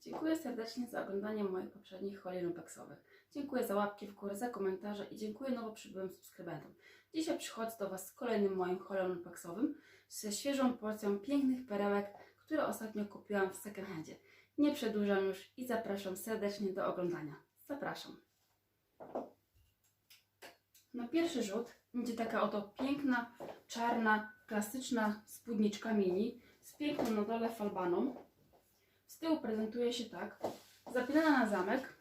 Dziękuję serdecznie za oglądanie moich poprzednich holi lumpeksowych. Dziękuję za łapki w górę, za komentarze i dziękuję nowo przybyłym subskrybentom. Dzisiaj przychodzę do Was z kolejnym moim holem lumpeksowym, ze świeżą porcją pięknych perełek, które ostatnio kupiłam w second handzie. Nie przedłużam już i zapraszam serdecznie do oglądania. Zapraszam. Na pierwszy rzut będzie taka oto piękna, czarna, klasyczna spódniczka mini z piękną na dole falbaną. Z tyłu prezentuje się tak. Zapinana na zamek.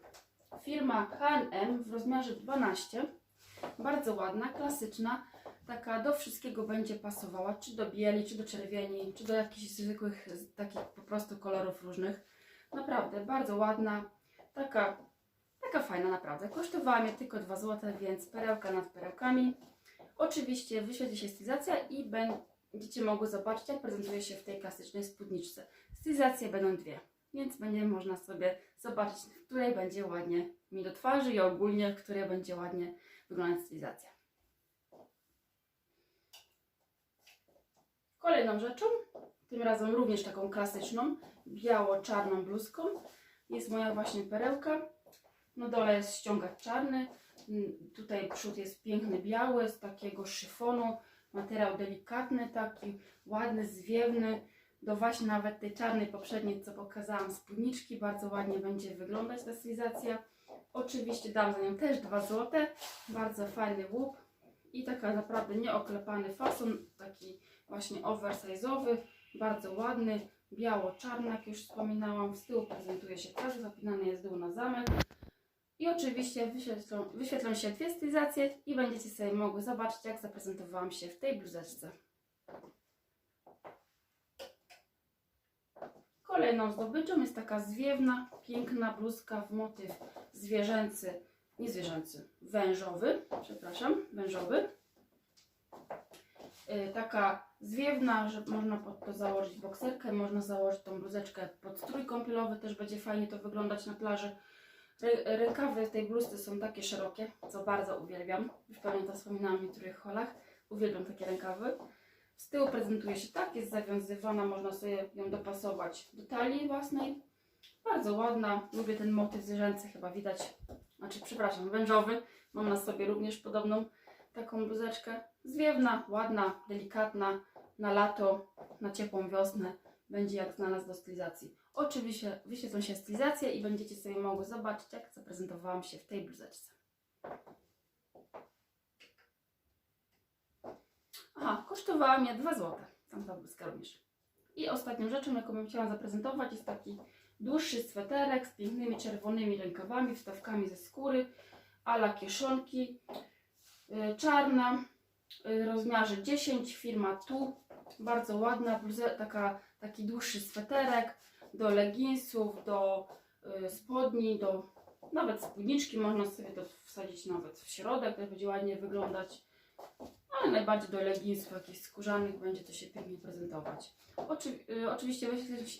Firma H&M w rozmiarze 12. Bardzo ładna, klasyczna. Taka do wszystkiego będzie pasowała. Czy do bieli, czy do czerwieni, czy do jakichś zwykłych, takich po prostu kolorów różnych. Naprawdę, bardzo ładna. Taka, taka fajna naprawdę. Kosztowała mnie tylko 2 zł, więc perełka nad perełkami. Oczywiście wyświetli się stylizacja i będziecie mogły zobaczyć, jak prezentuje się w tej klasycznej spódniczce. Stylizacje będą dwie, więc będzie można sobie zobaczyć, której będzie ładnie mi do twarzy i ogólnie, której będzie ładnie wyglądać stylizacja. Kolejną rzeczą, tym razem również taką klasyczną, biało-czarną bluzką, jest moja właśnie perełka. Na dole jest ściągacz czarny, tutaj przód jest piękny biały, z takiego szyfonu, materiał delikatny, taki ładny, zwiewny, do właśnie nawet tej czarnej poprzedniej, co pokazałam, spódniczki, bardzo ładnie będzie wyglądać ta stylizacja. Oczywiście dam za nią też 2 zł, bardzo fajny łup i taka naprawdę nieoklepany fason, taki właśnie oversize'owy, bardzo ładny, biało-czarny, jak już wspominałam, z tyłu prezentuje się tak, zapinany jest dół na zamek. I oczywiście wyświetlą, wyświetlą się dwie stylizacje i będziecie sobie mogły zobaczyć, jak zaprezentowałam się w tej bluzeczce. Kolejną zdobyczą jest taka zwiewna, piękna bluzka w motyw zwierzęcy, nie zwierzęcy, wężowy, przepraszam, wężowy. Yy, taka zwiewna, że można pod to założyć bokserkę, można założyć tą bluzeczkę pod strój kąpielowy, też będzie fajnie to wyglądać na plaży. Rę- Rękawy tej bluzky są takie szerokie, co bardzo uwielbiam. Już to wspominałam w niektórych holach. Uwielbiam takie rękawy. Z tyłu prezentuje się tak, jest zawiązywana, można sobie ją dopasować do talii własnej. Bardzo ładna, lubię ten motyw zwierzęcy, chyba widać, znaczy przepraszam, wężowy. Mam na sobie również podobną taką bluzeczkę. Zwiewna, ładna, delikatna, na lato, na ciepłą wiosnę. Będzie jak znalazł do stylizacji. Oczywiście wyświetlą się stylizacje i będziecie sobie mogły zobaczyć, jak zaprezentowałam się w tej bluzeczce. Aha, kosztowała mnie 2 zł. Tamta bluzka również. I ostatnią rzeczą, jaką bym chciała zaprezentować, jest taki dłuższy sweterek z pięknymi czerwonymi rękawami, wstawkami ze skóry, ala kieszonki, yy, czarna, rozmiarze 10, firma Tu, bardzo ładna, bluze, taka, taki dłuższy sweterek, do leginsów, do y, spodni, do nawet spódniczki można sobie to wsadzić nawet w środek, to będzie ładnie wyglądać. Ale najbardziej do leginsów jakichś skórzanych będzie to się pięknie prezentować. Oczy, y, oczywiście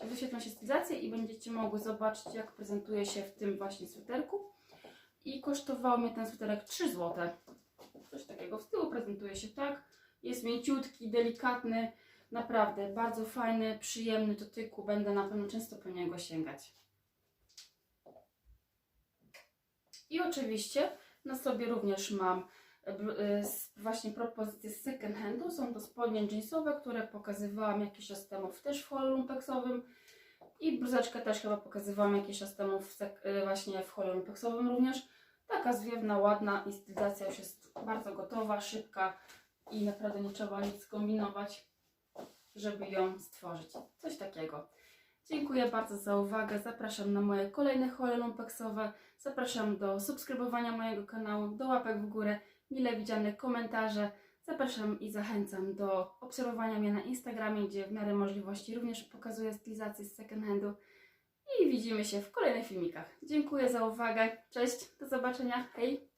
wyświetlą się, stylizacje i będziecie mogły zobaczyć jak prezentuje się w tym właśnie sweterku. I kosztował mnie ten sweterek 3 zł. Coś takiego. Z tyłu prezentuje się tak. Jest mięciutki, delikatny. Naprawdę bardzo fajny, przyjemny dotyku. Będę na pewno często po niego sięgać. I oczywiście na sobie również mam e, e, właśnie propozycje z second handu. Są to spodnie jeansowe, które pokazywałam jakiś czas temu w też w holu lumpeksowym. I bluzeczkę też chyba pokazywałam jakiś czas temu w e, właśnie w holu lumpeksowym również. Taka zwiewna, ładna i stylizacja już jest bardzo gotowa, szybka i naprawdę nie trzeba nic kombinować żeby ją stworzyć. Coś takiego. Dziękuję bardzo za uwagę. Zapraszam na moje kolejne hole lumpeksowe. Zapraszam do subskrybowania mojego kanału, do łapek w górę, mile widziane komentarze. Zapraszam i zachęcam do obserwowania mnie na Instagramie, gdzie w miarę możliwości również pokazuję stylizację z second handu. I widzimy się w kolejnych filmikach. Dziękuję za uwagę. Cześć, do zobaczenia. Hej!